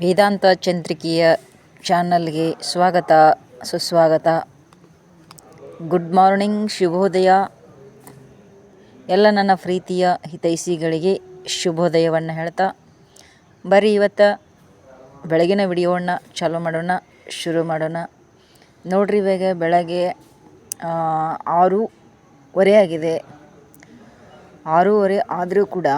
ವೇದಾಂತ ಚಂದ್ರಿಕೆಯ ಚಾನಲ್ಗೆ ಸ್ವಾಗತ, ಸುಸ್ವಾಗತ. ಗುಡ್ ಮಾರ್ನಿಂಗ್, ಶುಭೋದಯ. ಎಲ್ಲ ನನ್ನ ಪ್ರೀತಿಯ ಹಿತೈಷಿಗಳಿಗೆ ಶುಭೋದಯವನ್ನು ಹೇಳ್ತಾ, ಬರೀ ಇವತ್ತು ಬೆಳಗಿನ ವಿಡಿಯೋವನ್ನು ಚಾಲೂ ಮಾಡೋಣ, ಶುರು ಮಾಡೋಣ. ನೋಡ್ರಿ ಇವಾಗ ಬೆಳಗ್ಗೆ ಆರೂವರೆ ಆಗಿದೆ ಆರೂವರೆ ಆದರೂ ಕೂಡ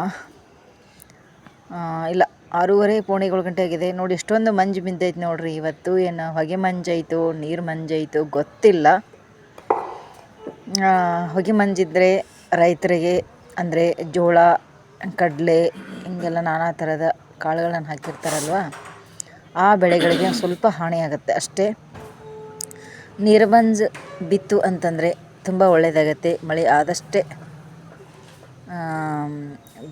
ಇಲ್ಲ, ಆರೂವರೆ ಪೋಣೆ ಏಳು ಗಂಟೆ ಆಗಿದೆ. ನೋಡಿ, ಎಷ್ಟೊಂದು ಮಂಜು ಬಿದ್ದೈತೆ ನೋಡ್ರಿ. ಇವತ್ತು ಏನು ಹೊಗೆ ಮಂಜಾಯಿತು, ನೀರು ಮಂಜಾಯಿತು, ಗೊತ್ತಿಲ್ಲ. ಹೊಗೆ ಮಂಜಿದ್ರೆ ರೈತರಿಗೆ ಅಂದರೆ ಜೋಳ, ಕಡಲೆ, ಹಿಂಗೆಲ್ಲ ನಾನಾ ಥರದ ಕಾಳುಗಳನ್ನು ಹಾಕಿರ್ತಾರಲ್ವ? ಆ ಬೆಳೆಗಳಿಗೆ ಸ್ವಲ್ಪ ಹಾನಿಯಾಗುತ್ತೆ ಅಷ್ಟೇ ನೀರು ಮಂಜು ಬಿತ್ತು ಅಂತಂದರೆ ತುಂಬ ಒಳ್ಳೆಯದಾಗತ್ತೆ ಮಳೆ ಆದಷ್ಟೇ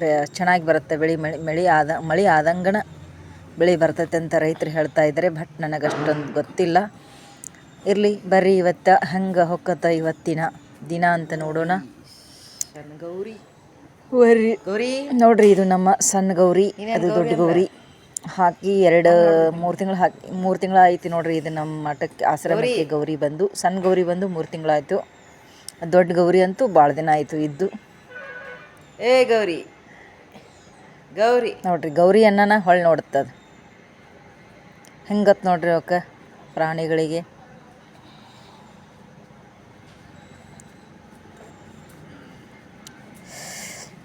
ಬೆ ಚೆನ್ನಾಗಿ ಬರುತ್ತೆ ಬೆಳೆ ಮಳೆ ಮಳೆ ಆದ ಮಳೆ ಆದಂಗನ ಬೆಳೆ ಬರ್ತೈತೆ ಅಂತ ರೈತರು ಹೇಳ್ತಾ ಇದ್ದಾರೆ ಬಟ್ ನನಗೆ ಅಷ್ಟೊಂದು ಗೊತ್ತಿಲ್ಲ. ಇರಲಿ ಬರ್ರಿ ಇವತ್ತು ಹಂಗೆ ಹೊಕ್ಕತ್ತ ಇವತ್ತಿನ ದಿನ ಅಂತ ನೋಡೋಣ. ಗೌರಿ. ಬರ್ರಿ. ಗೌರಿ. ನೋಡ್ರಿ ಇದು ನಮ್ಮ ಸಣ್ಣ ಗೌರಿ ಅದು ದೊಡ್ಡ ಗೌರಿ. ಹಾಕಿ ಎರಡು ಮೂರು ತಿಂಗಳು ಹಾಕಿ ಮೂರು ತಿಂಗಳು ಆಯ್ತು ನೋಡ್ರಿ ಇದು ನಮ್ಮ ಮಠಕ್ಕೆ ಆಶ್ರಮಕ್ಕೆ ಗೌರಿ. ಬಂದು ಸಣ್ಣ ಗೌರಿ ಬಂದು ಮೂರು ತಿಂಗಳಾಯ್ತು ದೊಡ್ಡ ಗೌರಿ ಅಂತೂ ಭಾಳ ದಿನ ಆಯಿತು ಇದ್ದು. ಏ, ಗೌರಿ. ಗೌರಿ. ನೋಡ್ರಿ, ಗೌರಿ ಅನ್ನನ ಹೊಳ್ ನೋಡುತ್ತದ ಹೆಂಗತ್ ನೋಡ್ರಿ ಅವಕ್ಕ ಪ್ರಾಣಿಗಳಿಗೆ?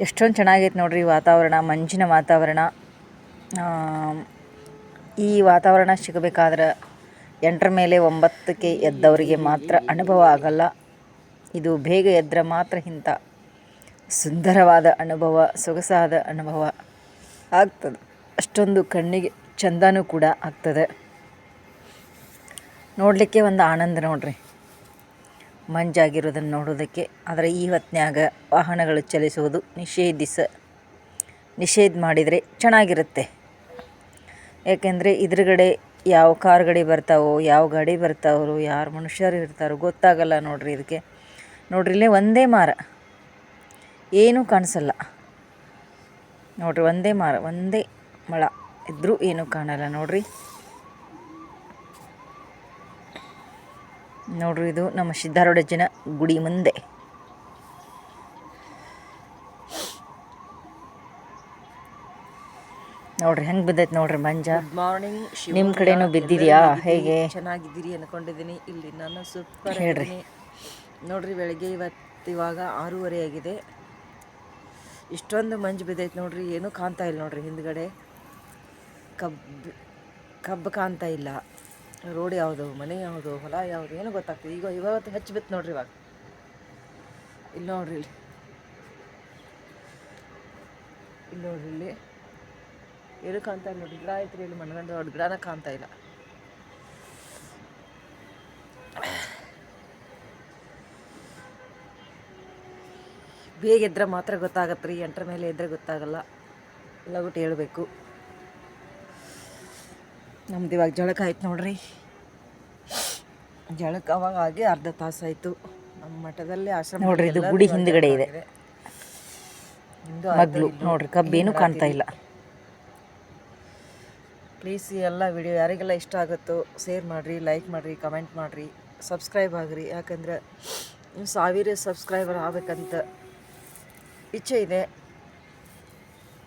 ಎಷ್ಟೊಂದು ಚೆನ್ನಾಗೈತೆ ನೋಡ್ರಿ ವಾತಾವರಣ, ಮಂಜಿನ ವಾತಾವರಣ. ಈ ವಾತಾವರಣ ಸಿಗಬೇಕಾದ್ರೆ ಎಂಟರ ಮೇಲೆ ಒಂಬತ್ತಕ್ಕೆ ಎದ್ದವರಿಗೆ ಮಾತ್ರ ಅನುಭವ ಆಗಲ್ಲ. ಇದು ಬೇಗ ಎದ್ದರೆ ಮಾತ್ರ ಇಂಥ ಸುಂದರವಾದ ಅನುಭವ, ಸೊಗಸಾದ ಅನುಭವ ಆಗ್ತದೆ. ಅಷ್ಟೊಂದು ಕಣ್ಣಿಗೆ ಚಂದನೂ ಕೂಡ ಆಗ್ತದೆ. ನೋಡಲಿಕ್ಕೆ ಒಂದು ಆನಂದ ನೋಡ್ರಿ. ಮಂಜಾಗಿರೋದನ್ನು ನೋಡೋದಕ್ಕೆ. ಆದರೆ ಈ ಹೊತ್ತಿನಾಗ ವಾಹನಗಳು ಚಲಿಸುವುದು ನಿಷೇಧಿಸ, ನಿಷೇಧ ಮಾಡಿದರೆ ಚೆನ್ನಾಗಿರುತ್ತೆ. ಯಾಕೆಂದರೆ ಇದ್ರಗಡೆ ಯಾವ ಕಾರ್ ಗಾಡಿ ಬರ್ತಾವೋ, ಯಾವ ಗಾಡಿ ಬರ್ತಾವ್ರು ಯಾರು ಮನುಷ್ಯರು ಇರ್ತಾರೋ ಗೊತ್ತಾಗಲ್ಲ ನೋಡ್ರಿ ಇದಕ್ಕೆ. ನೋಡ್ರಿ ಇಲ್ಲೇ ಒಂದೇ ಮಾರ. ಏನೂ ಕಾಣಿಸಲ್ಲ. ನೋಡ್ರಿ ಒಂದೇ ಮರ ಒಂದೇ ಮಳ ಇದ್ರೂ ಏನೂ ಕಾಣಲ್ಲ ನೋಡ್ರಿ. ನೋಡ್ರಿ ಇದು ನಮ್ಮ ಸಿದ್ಧಾರೂಢಜ್ಜನ ಗುಡಿ ಮುಂದೆ. ನೋಡ್ರಿ ಹೆಂಗ್ ಬಿದ್ದೈತೆ ನೋಡ್ರಿ ಮಂಜ. ಮಾರ್ನಿಂಗ್ ನಿಮ್ಮ ಕಡೆನೂ ಬಿದ್ದಿದ್ಯಾ? ಹೇಗೆ? ಚೆನ್ನಾಗಿದ್ದೀರಿ ಅನ್ಕೊಂಡಿದ್ದೀನಿ. ಇಲ್ಲಿ ನಾನು ಸೂಪರ್ ಹೇಳ್ರಿ. ನೋಡ್ರಿ ಬೆಳಗ್ಗೆ ಇವತ್ತು ಇವಾಗ ಆರೂವರೆ ಆಗಿದೆ. ಇಷ್ಟೊಂದು ಮಂಜು ಬಿದ್ದೈತೆ ನೋಡ್ರಿ, ಏನೂ ಕಾಣ್ತಾ ಇಲ್ಲ ನೋಡ್ರಿ ಹಿಂದ್ಗಡೆ. ಕಬ್ಬು ಕಬ್ಬು ಕಾಣ್ತಾ ಇಲ್ಲ. ರೋಡ್ ಯಾವುದು, ಮನೆ ಯಾವುದು, ಹೊಲ ಯಾವುದು, ಏನು ಗೊತ್ತಾಗ್ತದೆ ಈಗ ಇವತ್ತು ಹೆಚ್ಚು ಬಿತ್ತು ನೋಡ್ರಿ ಇವಾಗ. ಇಲ್ಲಿ ನೋಡ್ರಿ ಇಲ್ಲಿ. ಇಲ್ಲಿ ನೋಡ್ರಿ ಇಲ್ಲಿ. ಏನು ಕಾಣ್ತಾ ಇಲ್ಲ ನೋಡ್ರಿ. ಗಿಡ ಐತ್ರಿ ಇಲ್ಲಿ ಮಣ್ಗಂಡು ದೊಡ್ಡ ಗಿಡನ ಕಾಣ್ತಾ ಇಲ್ಲ. ಬೇಗ ಎದ್ರೆ ಮಾತ್ರ ಗೊತ್ತಾಗತ್ತೆ ರೀ ಎಂಟ್ರ ಮೇಲೆ ಎದ್ರೆ ಗೊತ್ತಾಗಲ್ಲ. ಬಿಟ್ಟು ಹೇಳಬೇಕು. ನಮ್ದು ಇವಾಗ ಜಳಕ ಆಯ್ತು ನೋಡ್ರಿ. ಜಳಕ ಅವಾಗ ಆಗಿ ಅರ್ಧ ತಾಸು ಆಯಿತು. ನಮ್ಮ ಮಠದಲ್ಲಿ ಆಶ್ರಮ ನೋಡ್ರಿ ಇದು ಗುಡಿ ಹಿಂದ್ಗಡೆ ಇದೆ. ಮಗ್ಲು ನೋಡ್ರಿ ಕಬ್ಬೇನು ಕಾಣ್ತಾ ಇಲ್ಲ. ಪ್ಲೀಸ್ ಎಲ್ಲ ವಿಡಿಯೋ ಯಾರಿಗೆಲ್ಲ ಇಷ್ಟ ಆಗುತ್ತೋ ಶೇರ್ ಮಾಡಿರಿ ಲೈಕ್ ಮಾಡಿರಿ ಕಮೆಂಟ್ ಮಾಡಿರಿ. ಸಬ್ಸ್ಕ್ರೈಬ್ ಆಗಿರಿ. ಯಾಕಂದ್ರೆ ಸಾವಿರ ಸಬ್ಸ್ಕ್ರೈಬರ್ ಆಗಬೇಕಂತ ಇಚ್ಛೆ ಇದೆ.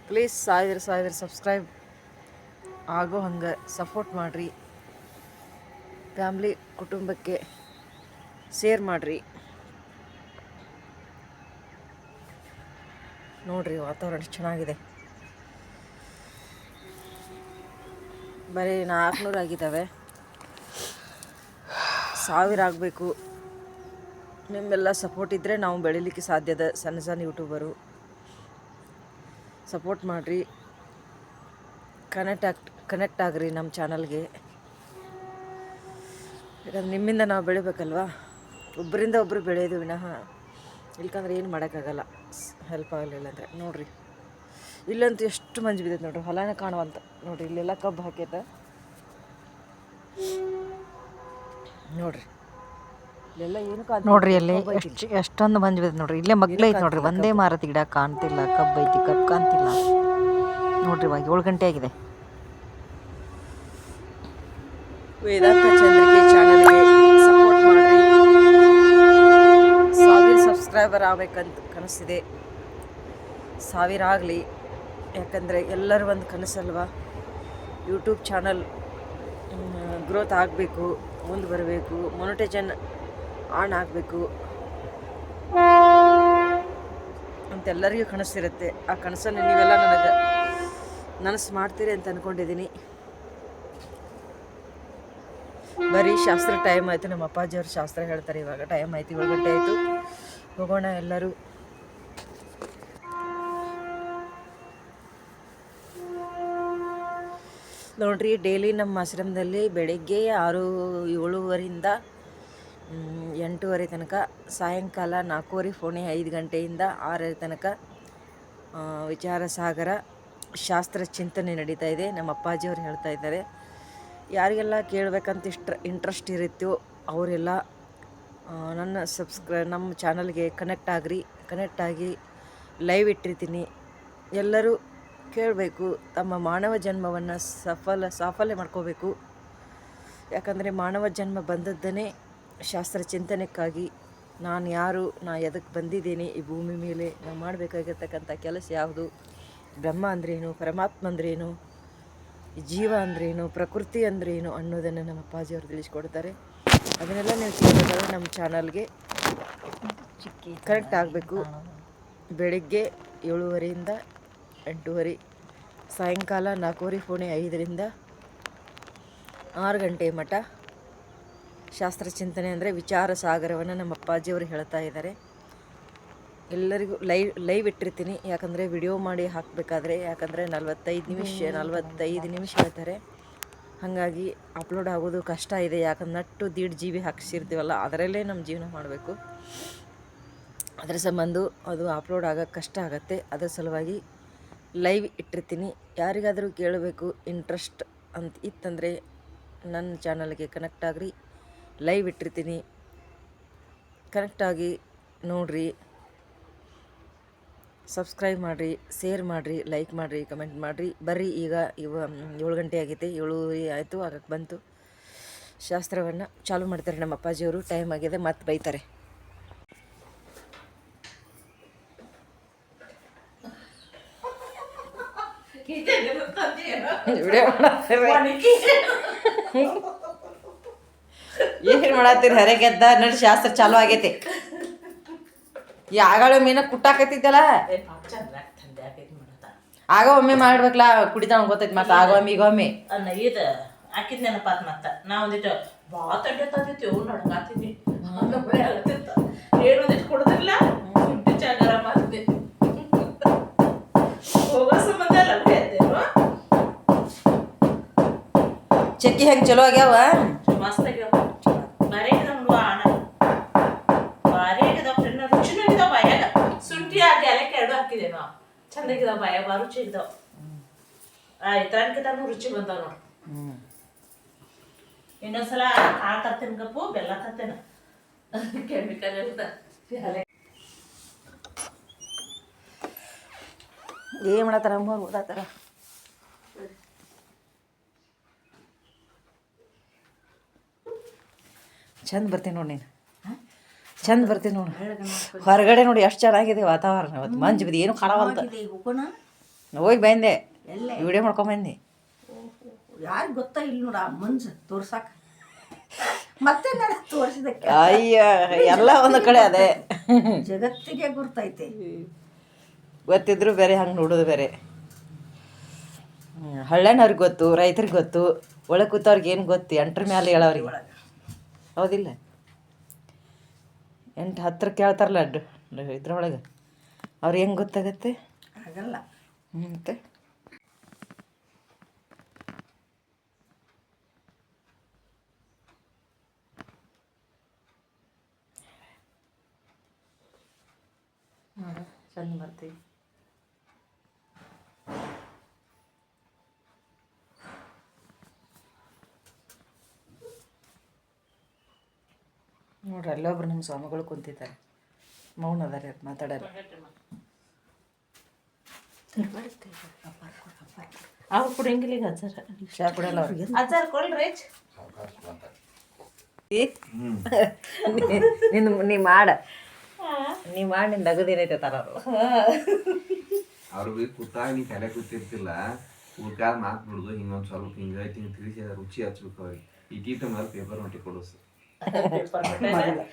ಪ್ಲೀಸ್ ಸಾವಿರ ಸಾವಿರ ಸಬ್ಸ್ಕ್ರೈಬ್ ಆಗೋ ಹಂಗೆ ಸಪೋರ್ಟ್ ಮಾಡಿರಿ. ಫ್ಯಾಮ್ಲಿ ಕುಟುಂಬಕ್ಕೆ ಶೇರ್ ಮಾಡಿರಿ. ನೋಡಿರಿ ವಾತಾವರಣ ಚೆನ್ನಾಗಿದೆ. ಬರೀ ನಾಲ್ಕುನೂರು ಆಗಿದ್ದಾವೆ. ಸಾವಿರ ಆಗಬೇಕು. ನಿಮ್ಮೆಲ್ಲ ಸಪೋರ್ಟ್ ಇದ್ದರೆ ನಾವು ಬೆಳಿಲಿಕ್ಕೆ ಸಾಧ್ಯದ ಸಣ್ಣ ಸಣ್ಣ ಯೂಟ್ಯೂಬರು ಸಪೋರ್ಟ್ ಮಾಡಿರಿ. ಕನೆಕ್ಟ್ ಆಗ್ ಕನೆಕ್ಟ್ ಆಗ್ರಿ ನಮ್ಮ ಚಾನಲ್ಗೆ ಯಾಕಂದ್ರೆ ನಿಮ್ಮಿಂದ ನಾವು ಬೆಳಿಬೇಕಲ್ವಾ? ಒಬ್ಬರಿಂದ ಒಬ್ಬರು ಬೆಳೆಯೋದು ವಿನಃ ಇಲ್ಕಂದ್ರೆ ಏನು ಮಾಡೋಕ್ಕಾಗಲ್ಲ. ಹೆಲ್ಪ್ ಆಗಲಿಲ್ಲ ಅಂದರೆ. ನೋಡಿರಿ. ಇಲ್ಲಂತೂ ಎಷ್ಟು ಮಂಜು ಬಿದ್ದೈತೆ ನೋಡ್ರಿ. ಹೊಲನ ಕಾಣುವಂತ. ನೋಡಿರಿ, ಇಲ್ಲೆಲ್ಲ ಕಬ್ಬು ಹಾಕೈತೆ ನೋಡ್ರಿ. ನೋಡ್ರಿ ಅಲ್ಲಿ ಎಷ್ಟು ಎಷ್ಟೊಂದು ಮಂಜು ಬಿದ್ದು ನೋಡ್ರಿ. ಇಲ್ಲೇ ಮಗ್ಲೇ ಐತಿ ನೋಡ್ರಿ. ಒಂದೇ ಮಾರತಿ ಗಿಡ ಕಾಣ್ತಿಲ್ಲ ಕಬ್ಬು ಐತಿ ಕಬ್ಬು ಕಾಣ್ತಿಲ್ಲ. ನೋಡ್ರಿ ಇವಾಗ ಏಳು ಗಂಟೆ ಆಗಿದೆ. ವೇದಾಂತ ಚಂದ್ರಿಕೆ ಚಾನಲ್ಗೆ ಸಪೋರ್ಟ್ ಮಾಡ್ರಿ. ಸಾವಿರ ಸಬ್ಸ್ಕ್ರೈಬರ್ ಆಗ್ಬೇಕಂತ ಕನಸಿದೆ ಸಾವಿರ ಆಗಲಿ ಯಾಕಂದರೆ ಎಲ್ಲರೂ ಒಂದು ಕನಸಲ್ವಾ? ಯೂಟ್ಯೂಬ್ ಚಾನಲ್ ಗ್ರೋತ್ ಆಗಬೇಕು ಮುಂದೆ ಬರಬೇಕು. ಮೊನಿಟೈಜನ್ ಆನ್ ಆಗಬೇಕು. ಅಂತ ಎಲ್ಲರಿಗೂ ಕನಸಿರುತ್ತೆ. ಆ ಕನಸನ್ನು ನೀವೆಲ್ಲ ನನಗೆ ನನಸು ಮಾಡ್ತೀರಿ ಅಂತ ಅಂದ್ಕೊಂಡಿದ್ದೀನಿ ಬರೀ ಶಾಸ್ತ್ರ ಟೈಮ್ ಆಯಿತು. ನಮ್ಮ ಅಪ್ಪಾಜಿಯವ್ರು ಶಾಸ್ತ್ರ ಹೇಳ್ತಾರೆ. ಇವಾಗ ಟೈಮ್ ಆಯಿತು. ಏಳು ಗಂಟೆ ಆಯಿತು. ಹೋಗೋಣ ಎಲ್ಲರೂ. ನೋಡ್ರಿ ಡೈಲಿ ನಮ್ಮ ಆಶ್ರಮದಲ್ಲಿ ಬೆಳಗ್ಗೆ ಆರು ಏಳುವರೆಯಿಂದ ಮ್, ಎಂಟೂವರೆ ತನಕ, ಸಾಯಂಕಾಲ ನಾಲ್ಕೂವರೆ ಫೋಣೆ ಐದು ಗಂಟೆಯಿಂದ ಆರರ ತನಕ ವಿಚಾರ ಸಾಗರ ಶಾಸ್ತ್ರ ಚಿಂತನೆ ನಡೀತಾ ಇದೆ. ನಮ್ಮ ಅಪ್ಪಾಜಿಯವರು ಹೇಳ್ತಾ ಇದ್ದಾರೆ, ಯಾರಿಗೆಲ್ಲ ಕೇಳಬೇಕಂತ ಇಷ್ಟ ಇಂಟ್ರೆಸ್ಟ್ ಇರುತ್ತೋ ಅವರೆಲ್ಲ ನನ್ನ ಸಬ್ಸ್ಕ್ರೈ ನಮ್ಮ ಚಾನಲ್ಗೆ ಕನೆಕ್ಟ್ ಆಗ್ರಿ ಕನೆಕ್ಟ್ ಆಗಿ ಲೈವ್ ಇಟ್ಟಿರ್ತೀನಿ. ಎಲ್ಲರೂ ಕೇಳಬೇಕು, ತಮ್ಮ ಮಾನವ ಜನ್ಮವನ್ನು ಸಫಲ, ಸಾಫಲ್ಯ ಮಾಡ್ಕೋಬೇಕು. ಯಾಕಂದರೆ ಮಾನವ ಜನ್ಮ ಬಂದದ್ದನೇ ಶಾಸ್ತ್ರ ಚಿಂತನೆಕ್ಕಾಗಿ ನಾನು ಯಾರು ನಾ ಎದಕ್ಕೆ ಬಂದಿದ್ದೀನಿ ಈ ಭೂಮಿ ಮೇಲೆ ನಾನು ಮಾಡಬೇಕಾಗಿರ್ತಕ್ಕಂಥ ಕೆಲಸ ಯಾವುದು? ಬ್ರಹ್ಮ ಅಂದ್ರೇನು ಪರಮಾತ್ಮ ಅಂದ್ರೇನು ಜೀವ ಅಂದ್ರೇನು ಪ್ರಕೃತಿ ಅಂದ್ರೇನು ಅನ್ನೋದನ್ನು ನಮ್ಮ ಅಪ್ಪಾಜಿಯವರು ತಿಳಿಸ್ಕೊಡ್ತಾರೆ. ಅದನ್ನೆಲ್ಲ ನೀವು ಕೇಳಬೇಕಾದ್ರೆ ನಮ್ಮ ಚಾನಲ್ಗೆ ಕರೆಕ್ಟ್ ಆಗಬೇಕು. ಬೆಳಗ್ಗೆ ಏಳುವರೆಯಿಂದ ಎಂಟೂವರೆ ಸಾಯಂಕಾಲ ನಾಲ್ಕೂವರೆ ಪುಣೆ ಐದರಿಂದ ಆರು ಗಂಟೆ ಮಠ. ಶಾಸ್ತ್ರ ಚಿಂತನೆ ಅಂದರೆ ವಿಚಾರ ಸಾಗರವನ್ನು ನಮ್ಮ ಅಪ್ಪಾಜಿಯವರು ಹೇಳ್ತಾ ಇದ್ದಾರೆ ಎಲ್ಲರಿಗೂ ಲೈವ್ ಲೈವ್ ಇಟ್ಟಿರ್ತೀನಿ. ಯಾಕಂದರೆ ವಿಡಿಯೋ ಮಾಡಿ ಹಾಕಬೇಕಾದ್ರೆ ಯಾಕಂದರೆ ನಲ್ವತ್ತೈದು ನಿಮಿಷ ನಲ್ವತ್ತೈದು ನಿಮಿಷ ಹೇಳ್ತಾರೆ. ಹಾಗಾಗಿ ಅಪ್ಲೋಡ್ ಆಗೋದು ಕಷ್ಟ ಇದೆ. ಯಾಕಂದ್ರೆ ನಟ್ಟು ದೀಡ್ ಜಿ ಬಿ ಹಾಕ್ಸಿರ್ತೀವಲ್ಲ, ಅದರಲ್ಲೇ ನಮ್ಮ ಜೀವನ ಮಾಡಬೇಕು. ಅದರ ಸಂಬಂಧ ಅದು ಅಪ್ಲೋಡ್ ಆಗೋಕ್ಕೆ ಕಷ್ಟ ಆಗುತ್ತೆ. ಅದರ ಸಲುವಾಗಿ ಲೈವ್ ಇಟ್ಟಿರ್ತೀನಿ. ಯಾರಿಗಾದರೂ ಕೇಳಬೇಕು ಇಂಟ್ರೆಸ್ಟ್ ಅಂತ ಇತ್ತಂದರೆ ನನ್ನ ಚಾನಲ್ಗೆ ಕನೆಕ್ಟ್ ಆಗ್ರಿ. ಲೈವ್ ಇಟ್ಟಿರ್ತೀನಿ. ಕನೆಕ್ಟಾಗಿ ನೋಡಿರಿ. ಸಬ್ಸ್ಕ್ರೈಬ್ ಮಾಡಿರಿ ಶೇರ್ ಮಾಡಿರಿ ಲೈಕ್ ಮಾಡಿರಿ ಕಮೆಂಟ್ ಮಾಡಿರಿ. ಬರ್ರಿ ಈಗ ಇವ ಏಳು ಗಂಟೆ ಆಗೈತೆ ಏಳು ಆಯಿತು ಆಗಕ್ಕೆ ಬಂತು. ಶಾಸ್ತ್ರವನ್ನು ಚಾಲು ಮಾಡ್ತಾರೆ ನಮ್ಮ ಅಪ್ಪಾಜಿಯವರು ಟೈಮ್ ಆಗಿದೆ ಮತ್ತೆ ಬೈತಾರೆ. ವಿಡಿಯೋ ಏನು ಮಾಡತ್ತೀರಿ? ಹರೆಗೆದ್ದ ನೋಡಿ ಶಾಸ್ತ್ರ ಚಾಲು ಆಗೈತಿ. ಈ ಆಗಳ ಮೀನ ಕುಟ್ಟಾಕತ್ತಿದ್ದಲ್ಲ? ಆಗ ಒಮ್ಮೆ ಮಾಡ್ಬೇಕಲ್ಲ ಕುಡಿತಾವ ಗೊತ್ತೈತಿ ಮತ್ತೆ ಆಗ ಒಮ್ಮೆ ಈಗ ಒಮ್ಮೆ. ಅನ್ನ ಇದು ಹಾಕಿದ್ ನೆನಪಾತ್ ಮತ್ತ. ನಾ ಒಂದಿಟ್ಟು ಭಾಳ ತಂಡೆ ತಂದಿತ್ತು ಇವ್ ನಡ್ಕಾತಿದ್ವಿ. ಹಂಗ ಆಗತ್ತಿತ್ತ ಏನು ಒಂದಿಟ್ಟು ಕೊಡದಿಲ್ಲ? ಚಾಗರ ಹೋಗೋ ಸಂಬಂಧ ಭಯತ್ತೇನು ಚಕ್ಕಿ ಹೆಂಗೆ ಚಲೋ ಆಗ್ಯಾವ? ಬಾಯ ಬಾ ರುಚಿ ಇದ್ದಾವ ಆಯ್ತು ಅನ್ಕಿತಾನು ರುಚಿ ಬಂದಾವ ನೋಡು. ಇನ್ನೊಂದ್ಸಲ ಕಾಳು ತರ್ತೇನೆ ಕಪ್ಪು ಬೆಲ್ಲ ತರ್ತೇನೆ. ಕೆಮಿಕಲ್ ಇರ್ತ ಏನು ಮಾಡತ್ತಾರ? ಅಮ್ಮ ಓದಾತಾರ ಚಂದ ಬರ್ತೀನಿ ನೋಡಿ ನೀನು. ಚಂದ ಬರ್ತೀನಿ ನೋಡಿ. ಹೊರಗಡೆ ನೋಡಿ ಎಷ್ಟು ಚೆನ್ನಾಗಿದೆ ವಾತಾವರಣ ಇವತ್ತು. ಮಂಜು ಬಿದ್ದು. ಏನು ಕಾಣವಲ್ತ ಹೋಗಿ ಬಂದೆ. ವಿಡಿಯೋ ವಿಡಿಯೋ ಮಾಡ್ಕೊಂಬಂದೆ ಯಾರಿಗೆ ಗೊತ್ತಾ ಇಲ್ಲ ನೋಡ ಮಂಜು ತೋರ್ಸಾಕ? ಮತ್ತೆ ನಾನು ತೋರಿಸಿದಕ್ಕೆ ಅಯ್ಯ ಎಲ್ಲ ಒಂದು ಕಡೆ ಅದೇ. ಜಗತ್ತಿಗೆ ಗುರ್ತೈತೆ. ಗೊತ್ತಿದ್ರು ಬೇರೆ ಹಂಗೆ ನೋಡೋದು ಬೇರೆ. ಹಳ್ಳೆನವ್ರಿಗೆ ಗೊತ್ತು ರೈತರಿಗೆ ಗೊತ್ತು ಒಳಗೆ ಕೂತವ್ರಿಗೆ ಏನು ಗೊತ್ತು ಎಂಟ್ರ ಮೇಲೆ ಹೇಳೋರಿಗೆ ಹೌದಿಲ್ಲ? ಎಂಟು ಹತ್ತಿರ ಕೇಳ್ತಾರಲ್ಲ ಅಡ್ಡು. ಇದ್ರೊಳಗೆ. ಅವ್ರು ಹೆಂಗೆ ಗೊತ್ತಾಗತ್ತೆ? ಆಗಲ್ಲ. ಮತ್ತೆ? ಚಂದ ಬರ್ತೀವಿ ನೋಡ್ರಿ ಅಲ್ಲೊಬ್ರು ನಮ್ಮ ಸ್ವಾಮಿಗಳು ಕುಂತಿದ್ದಾರೆ ಮೌನ ಅದಾರ ಮಾತಾಡಲ್ಲ ಅವ್ರು ಕುಡಿಯಂಗಿಲ್ಲ ಈಗ ಅಜ್ಜಾರ ಶಾ ಕೊಡಲ್ಲ ಅವ್ರಿಗೆ ಅಜ್ಜಾರ ಕೊಡ್ರಿ ನಿನ್ನ ನೀ ಮಾಡ. ನೀ ಮಾಡಿ ನಿನ್ನ ನಗದೇನೈತೆ ತರ ಅವರು. ಅವ್ರಿಗೆ ಕೂತಾಗ ನೀ ತಲೆ ಕೂತಿರ್ತಿಲ್ಲ. ಉಳ್ಕಾದ ಮಾತು ಬಿಡುದು ಹಿಂಗೊಂದು ಸ್ವಲ್ಪ ಹಿಂಗೈತಿ ಹಿಂಗೆ ತಿಳಿಸಿ ರುಚಿ ಹಚ್ಬೇಕು ಅವ್ರಿಗೆ. ಇಟೀಟ ಮೇಲೆ ಪೇಪರ್ ಹೊಂಟಿ ಕೊಡಿಸು. Oh,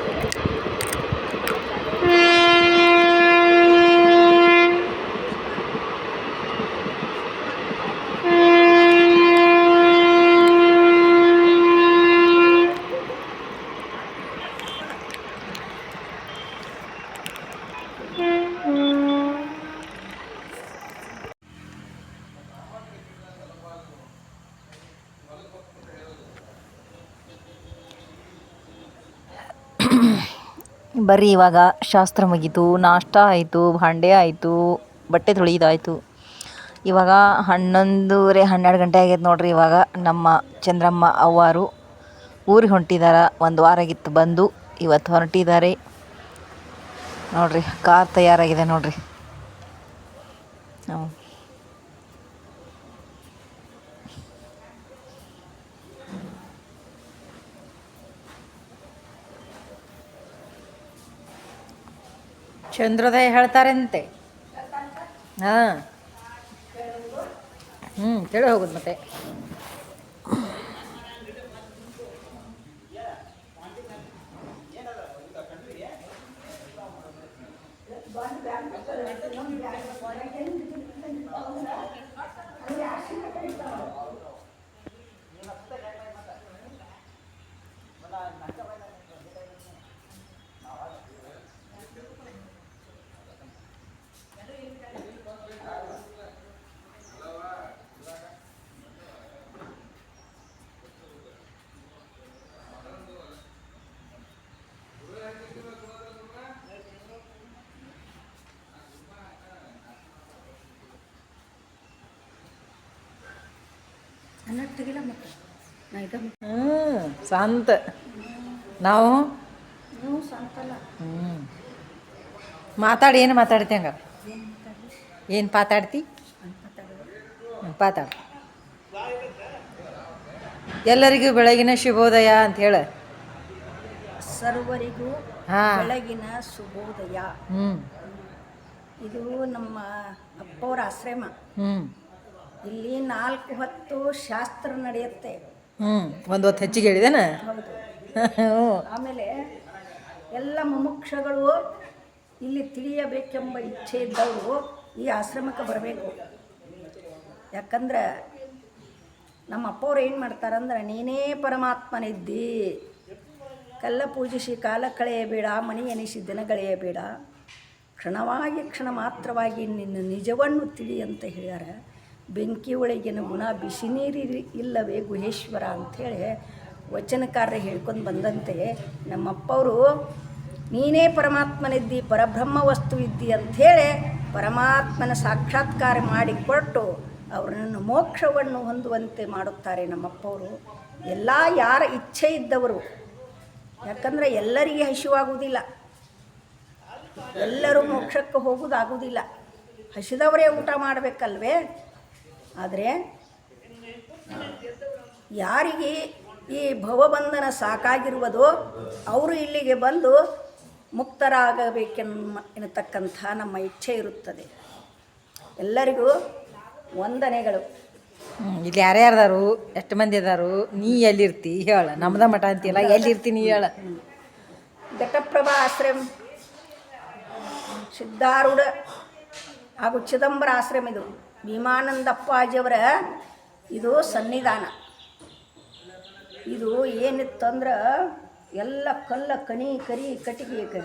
ಬರ್ರಿ, ಇವಾಗ ಶಾಸ್ತ್ರ ಮುಗೀತು, ನಾಷ್ಟ ಆಯಿತು, ಭಾಂಡೆ ಆಯಿತು, ಬಟ್ಟೆ ತೊಳೆಯೋದಾಯಿತು ಇವಾಗ ಹನ್ನೊಂದೂವರೆ, ಹನ್ನೆರಡು ಗಂಟೆ ಆಗೈತೆ ನೋಡ್ರಿ, ಇವಾಗ ನಮ್ಮ ಚಂದ್ರಮ್ಮ ಅವ್ವಾರು ಊರಿಗೆ ಹೊಂಟಿದಾರ, ಒಂದು ವಾರ ಆಗಿತ್ತು ಬಂದು, ಇವತ್ತು ಹೊರಟಿದ್ದಾರೆ. ನೋಡ್ರಿ, ಕಾರ್ ತಯಾರಾಗಿದೆ ನೋಡ್ರಿ. ಹ್ಞೂ ಚಂದ್ರೋದಯ ಹೇಳ್ತಾರಂತೆ. ಹಾಂ. ಹ್ಞೂ ಕೇಳಿ ಹೋಗೋದು ಮತ್ತೆ. ಹ್ಞೂ ಶಾಂತ ನಾವು? ಹ್ಞೂ ಮಾತಾಡಿ ಏನು ಮಾತಾಡ್ತಿ ಹಂಗ? ಏನು ಪಾತಾಡ್ತಿ? ಪಾತಾಡ. ಎಲ್ಲರಿಗೂ ಬೆಳಗಿನ ಶುಭೋದಯ ಅಂತ ಹೇಳ. ಸರ್ವರಿಗೂ ಬೆಳಗಿನ ಶುಭೋದಯ. ಹ್ಞೂ ಇದು ನಮ್ಮ ಅಪ್ಪವ್ರ ಆಶ್ರಮ. ಹ್ಞೂ ಇಲ್ಲಿ ನಾಲ್ಕು ಹೊತ್ತು ಶಾಸ್ತ್ರ ನಡೆಯುತ್ತೆ. ಹ್ಞೂ ಒಂದು ಹೊತ್ತು ಹೆಚ್ಚಿಗೆ ಹೇಳಿದೇನ? ಹೌದು. ಹ್ಞೂ ಆಮೇಲೆ ಎಲ್ಲ ಮುಮುಕ್ಷಗಳು ಇಲ್ಲಿ ತಿಳಿಯಬೇಕೆಂಬ ಇಚ್ಛೆ ಇದ್ದವರು ಈ ಆಶ್ರಮಕ್ಕೆ ಬರಬೇಕು. ಯಾಕಂದ್ರೆ ನಮ್ಮ ಅಪ್ಪವ್ರು ಏನು ಮಾಡ್ತಾರಂದ್ರೆ ನೀನೇ ಪರಮಾತ್ಮನಿದ್ದಿ. ಕಲ್ಲ ಪೂಜಿಸಿ ಕಾಲ ಕಳೆಯಬೇಡ ಮಣಿ ಎನಿಸಿ ದಿನಗಳೆಯಬೇಡ ಕ್ಷಣವಾಗಿ ಕ್ಷಣ ಮಾತ್ರವಾಗಿ ನಿನ್ನ ನಿಜವನ್ನು ತಿಳಿ ಅಂತ ಹೇಳ್ಯಾರ. ಬೆಂಕಿ ಒಳಗಿನ ಗುಣ ಬಿಸಿ ನೀರಿ ಇಲ್ಲವೇ ಗುಹೇಶ್ವರ ಅಂಥೇಳಿ ವಚನಕಾರ್ಯ ಹೇಳ್ಕೊಂಡು ಬಂದಂತೆ ನಮ್ಮಪ್ಪವರು, ನೀನೇ ಪರಮಾತ್ಮನಿದ್ದಿ, ಪರಬ್ರಹ್ಮ ವಸ್ತು ಇದ್ದಿ ಅಂಥೇಳಿ ಪರಮಾತ್ಮನ ಸಾಕ್ಷಾತ್ಕಾರ ಮಾಡಿಕೊಟ್ಟು ಅವರನ್ನು ಮೋಕ್ಷವನ್ನು ಹೊಂದುವಂತೆ ಮಾಡುತ್ತಾರೆ ನಮ್ಮಪ್ಪವರು. ಎಲ್ಲ ಯಾರ ಇಚ್ಛೆ ಇದ್ದವರು, ಯಾಕಂದರೆ ಎಲ್ಲರಿಗೆ ಹಸಿವಾಗುವುದಿಲ್ಲ. ಎಲ್ಲರೂ ಮೋಕ್ಷಕ್ಕೆ ಹೋಗೋದಾಗುವುದಿಲ್ಲ ಹಸಿದವರೇ ಊಟ ಮಾಡಬೇಕಲ್ವೇ? ಆದರೆ ಯಾರಿಗೆ ಈ ಭವಬಂಧನ ಸಾಕಾಗಿರುವುದು ಅವರು ಇಲ್ಲಿಗೆ ಬಂದು ಮುಕ್ತರಾಗಬೇಕೆನ್ನ ಎನ್ನತಕ್ಕಂಥ ನಮ್ಮ ಇಚ್ಛೆ ಇರುತ್ತದೆ. ಎಲ್ಲರಿಗೂ ವಂದನೆಗಳು. ಇಲ್ಲಿ ಯಾರ್ಯಾರದಾರು ಎಷ್ಟು ಮಂದಿ ಅದಾರು ನೀ ಎಲ್ಲಿರ್ತಿ ಹೇಳ. ನಮ್ದ ಮಠ ಅಂತೀಲ್ಲ ಎಲ್ಲಿರ್ತಿ ನೀ ಹೇಳ. ಘಟಪ್ರಭಾ ಆಶ್ರಮ ಸಿದ್ಧಾರೂಢ ಹಾಗೂ ಚಿದಂಬರ ಆಶ್ರಮ ಇದು. ಭೀಮಾನಂದಪ್ಪಾಜಿಯವರ ಇದು ಸನ್ನಿಧಾನ. ಇದು ಏನಿತ್ತಂದ್ರೆ ಎಲ್ಲ ಕಲ್ಲ ಕಣಿ ಕರಿ ಕಟಿಗೆ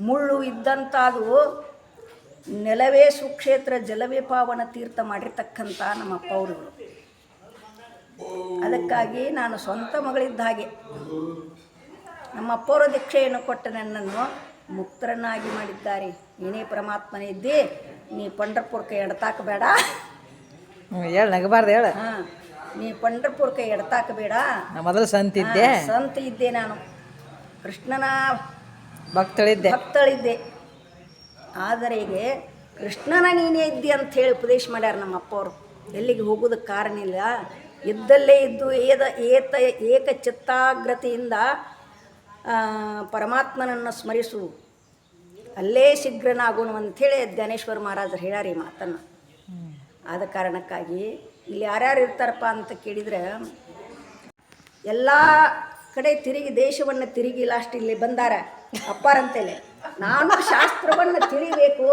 ಮುಳ್ಳು ಇದ್ದಂಥದು ನೆಲವೇ ಸುಕ್ಷೇತ್ರ ಜಲವೇ ಪಾವನ ತೀರ್ಥ ಮಾಡಿರ್ತಕ್ಕಂಥ ನಮ್ಮ ಅಪ್ಪ ಅವರು. ಅದಕ್ಕಾಗಿ ನಾನು ಸ್ವಂತ ಮಗಳಿದ್ದ ಹಾಗೆ. ನಮ್ಮ ಅಪ್ಪವರ ದೀಕ್ಷೆಯನ್ನು ಕೊಟ್ಟ ನನ್ನನ್ನು ಮುಕ್ತರನ್ನಾಗಿ ಮಾಡಿದ್ದಾರೆ. ನೀನೇ ಪರಮಾತ್ಮನೇ ಇದ್ದಿ. ನೀ ಪಂಡ್ರಪುರಕ್ಕೆ ಎಡ್ತಾಕ ಬೇಡ. ಹೇಳ ನಗಬಾರ್ದು ಹೇಳ. ಹಾಂ ನೀ ಪಂಡ್ರಪುರಕ್ಕೆ ಎಡ್ತಾಕ ಬೇಡ. ನಾ ಮೊದಲು ಸಂತ ಇದ್ದೆ. ಸಂತ ಇದ್ದೆ ನಾನು. ಕೃಷ್ಣನ ಭಕ್ತಳಿದ್ದೆ. ಭಕ್ತಳಿದ್ದೆ. ಆದರೆ ಈಗ ಕೃಷ್ಣನ ನೀನೇ ಇದ್ದಿ ಅಂತ ಹೇಳಿ ಉಪದೇಶ ಮಾಡ್ಯಾರ ನಮ್ಮ ಅಪ್ಪವರು ಎಲ್ಲಿಗೆ ಹೋಗೋದಕ್ಕೆ ಕಾರಣ ಇಲ್ಲ. ಇದ್ದಲ್ಲೇ ಇದ್ದು ಏದ ಏತ ಏಕ ಚಿತ್ತಾಗ್ರತೆಯಿಂದ ಆ, ಪರಮಾತ್ಮನನ್ನು ಸ್ಮರಿಸು. ಅಲ್ಲೇ ಶೀಘ್ರನಾಗೋಣ ಅಂಥೇಳಿ ಜ್ಞಾನೇಶ್ವರ ಮಹಾರಾಜರು ಹೇಳ್ಯಾರ ಈ ಮಾತನ್ನು. ಆದ ಕಾರಣಕ್ಕಾಗಿ ಇಲ್ಲಿ ಯಾರ್ಯಾರು ಇರ್ತಾರಪ್ಪ ಅಂತ ಕೇಳಿದರೆ ಎಲ್ಲ ಕಡೆ ತಿರುಗಿ ದೇಶವನ್ನು ತಿರುಗಿ ಲಾಸ್ಟ್ ಇಲ್ಲಿ ಬಂದಾರ ಅಪ್ಪಾರಂತೇಳಿ ನಾನು ಶಾಸ್ತ್ರವನ್ನು ತಿಳಿಬೇಕು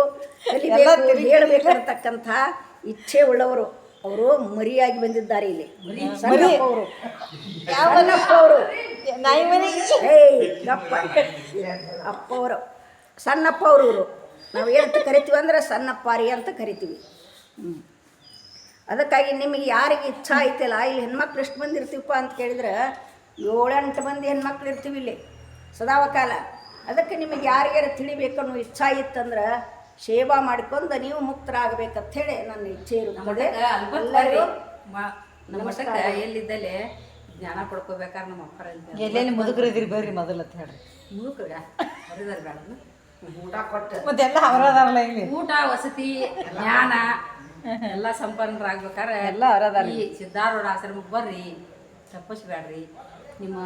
ಕಲಿಬೇಕು ಹೇಳಬೇಕಂತಕ್ಕಂಥ ಇಚ್ಛೆ ಉಳ್ಳವರು. ಅವರು ಮರಿಯಾಗಿ ಬಂದಿದ್ದಾರೆ ಇಲ್ಲಿ. ಅವರು. ಅವರು. ಏಯ್ ಗಪ್ಪ ಅಪ್ಪವರು ಸಣ್ಣಪ್ಪ ಅವರು ಇವರು ನಾವು ಏನಂತ ಕರಿತೀವಿ ಅಂದ್ರೆ ಸಣ್ಣಪ್ಪಾರಿ ಅಂತ ಕರಿತೀವಿ. ಹ್ಞೂ ಅದಕ್ಕಾಗಿ ನಿಮಗೆ ಯಾರಿಗೆ ಇಚ್ಛಾ ಐತಲ್ಲ ಇಲ್ಲಿ ಹೆಣ್ಮಕ್ಳು ಎಷ್ಟು ಮಂದಿ ಇರ್ತೀವಪ್ಪ ಅಂತ ಕೇಳಿದ್ರೆ ಏಳೆಂಟು ಮಂದಿ ಹೆಣ್ಮಕ್ಳು ಇರ್ತೀವಿ ಇಲ್ಲಿ ಸದಾವಕಾಲ. ಅದಕ್ಕೆ ನಿಮಗೆ ಯಾರಿಗಾರ ತಿಳಿಬೇಕು ಅನ್ನೋ ಇಚ್ಛಾ ಇತ್ತಂದ್ರೆ ಸೇವಾ ಮಾಡ್ಕೊಂಡು ನೀವು ಮುಕ್ತರಾಗಬೇಕಂತ ಹೇಳಿ ನನ್ನ ಇಚ್ಛೆ ಇರುತ್ತದೆ. ಎಲ್ಲಿದ್ದಲ್ಲೇ ಜ್ಞಾನ ಪಡ್ಕೋಬೇಕಾದ್ರೆ ನಮ್ಮ ಅಪ್ಪರ ಎಲ್ಲೆಲ್ಲಿ ಬರ್ರಿ ಮೊದಲು ಅಂತ ಹೇಳ್ರಿ. ಬೇಡ ಮತ್ತೆಲ್ಲ ಅವರದಾರಲ್ಲ ಇಲ್ಲಿ? ಊಟ ವಸತಿ ಜ್ಞಾನ ಎಲ್ಲ ಸಂಪನ್ನರಾಗ್ಬೇಕಾದ್ರೆ ಎಲ್ಲ ಅವರದಾರ ಈ ಸಿದ್ಧಾರೂಢ ಆಶ್ರಮಕ್ಕೆ ಬರ್ರಿ. ತಪ್ಪಿಸ್ಬೇಡ್ರಿ. ನಿಮ್ಮ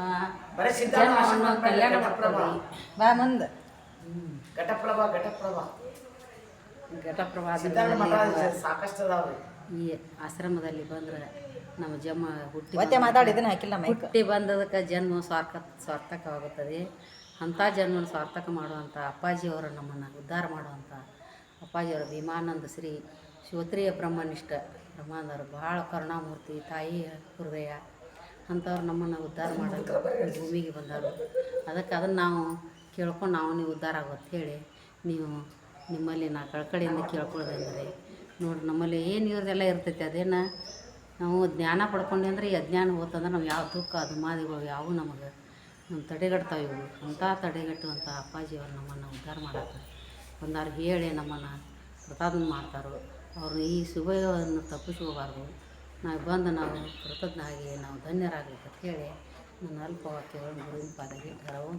ಕಲ್ಯಾಣ ಮಾಡ್ಕೊಳ್ರಿ ಬಾ ಮುಂದೆ. ಘಟಪ್ರವಾದ ಈ ಆಶ್ರಮದಲ್ಲಿ ಬಂದ್ರೆ ನಮ್ಮ ಜಮ್ಮ ಹುಟ್ಟಿ ಮತ್ತೆ ಮಾತಾಡಿ ಇದನ್ನ ಹಾಕಿಲ್ಲ ಹುಟ್ಟಿ ಬಂದದಕ್ಕೆ ಜನ್ಮ ಸ್ವಾರ್ಥ ಸಾರ್ಥಕವಾಗುತ್ತದೆ. ಅಂಥ ಜನ್ಮನ ಸಾರ್ಥಕ ಮಾಡುವಂಥ ಅಪ್ಪಾಜಿಯವರು ನಮ್ಮನ್ನು ಉದ್ಧಾರ ಮಾಡುವಂಥ ಅಪ್ಪಾಜಿಯವರ ಭೀಮಾನಂದ ಶ್ರೀ ಶಿವತ್ರಿಯ ಬ್ರಹ್ಮನಿಷ್ಠ ಬ್ರಹ್ಮಾನಂದರು ಭಾಳ ಕರುಣಾಮೂರ್ತಿ ತಾಯಿಯ ಹೃದಯ ಅಂಥವ್ರು ನಮ್ಮನ್ನು ಉದ್ಧಾರ ಮಾಡೋದು ಭೂಮಿಗೆ ಬಂದರು ಅದಕ್ಕೆ ಅದನ್ನು ನಾವು ಕೇಳ್ಕೊಂಡು ನಾವು ನೀವು ಉದ್ಧಾರ ಆಗುತ್ತೆ ಹೇಳಿ ನೀವು ನಿಮ್ಮಲ್ಲಿ ನಾ ಕಳ್ಕಡೆಯಿಂದ ಕೇಳ್ಕೊಳ್ಳೋದಂದರೆ ನೋಡಿ ನಮ್ಮಲ್ಲಿ ಏನು ಇವ್ರದೆಲ್ಲ ಇರ್ತೈತಿ ಅದೇನು? ನಾವು ಜ್ಞಾನ ಪಡ್ಕೊಂಡೆ ಅಂದರೆ ಈ ಅಜ್ಞಾನ ಹೋತಂದ್ರೆ ನಾವು ಯಾವ ದುಃಖ ದುಮಾದಿಗಳು ಯಾವು ನಮಗೆ ತಡೆಗಟ್ತಾವೆ ಇವು ಅಂಥ ತಡೆಗಟ್ಟುವಂಥ ಅಪ್ಪಾಜಿಯವರು ನಮ್ಮನ್ನು ಉದ್ಧಾರ ಮಾಡಕ್ಕೆ ಒಂದಾರು ಹೇಳಿ ನಮ್ಮನ್ನು ಪ್ರತಾಪನ ಮಾಡ್ತಾರೋ ಅವರು ಈ ಶುಭವನ್ನು ತಪ್ಪಿಸ್ಕೋಬಾರ್ದು. ನಾವು ಬಂದು ನಾವು ಕೃತಜ್ಞ ಆಗಿ ನಾವು ಧನ್ಯರಾಗಬೇಕಂತ ಹೇಳಿ ನನ್ನ ಅಲ್ಪ ವಾಕ್ಯಗಳನ್ನು ಗುರುವಿನ ಪಾದಕ್ಕೆ ಗೌರವ